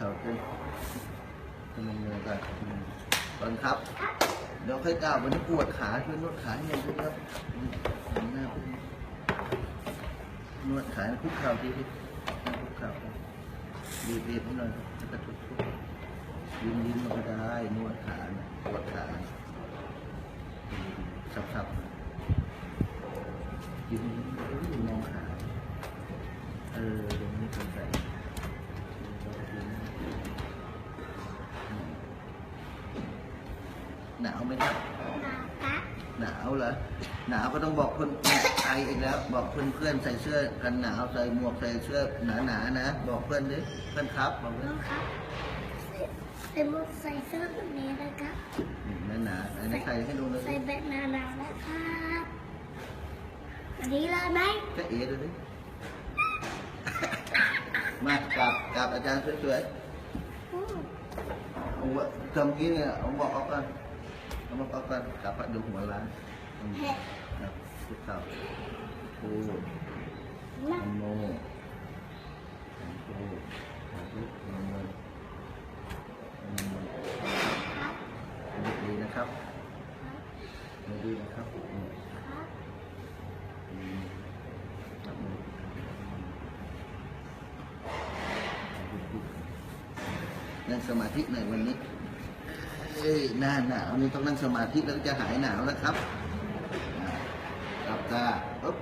เขาขึ้นทำไมเงยกันตอนครับ เดี๋ยวค่อยกล่าววันนี้ปวดขาช่วยนวดขาให้ด้วยครับนวดขาคุกเข่าทีทีคุกเข่าบีบบีบให้หน่อยแล้วก็ทุบทุบยิ้มยิ้มก็ได้นวดขาปวดขาสับสับยิ้มยิ้มมองขา หนาวไหมครับหนาวเหรอหนาวก็ต้องบอกคนไออีกแล้ว บอกเพื่อนเพื่อนๆใส่เสื้อกันหนาวใส่หมวกใส่เสื้อหนาหนาๆนะ บอกเพื่อนดิเพื่อนครับบอกเพื่อนน้องครับใส่หมวกใส่เสื้อแบบนี้นะครับหนาหนาๆไหนใส่ให้ดูเลยใส่แบบหนาๆนะครับอันนี้เลยไหมจะเอ๋ดูดิมากราบกราบอาจารย์สวยอืมๆเอาวะทำกี้เนี่ยเอาบอกออกกัน เอาบอกออกกันกราบพระดูหัวล้านอืมเห็ดครับทุกข่าวครูนะนโมครูสาธุนโมนโมนโมดีนะครับดีนะครับอืมอืมครับอืมนั่งสมาธิหน่อยวันนี้ เอ้ยหน้าหนาวนี่ต้องนั่งสมาธิแล้วจะหายหนาวแล้วครับหลับตาปุ๊บ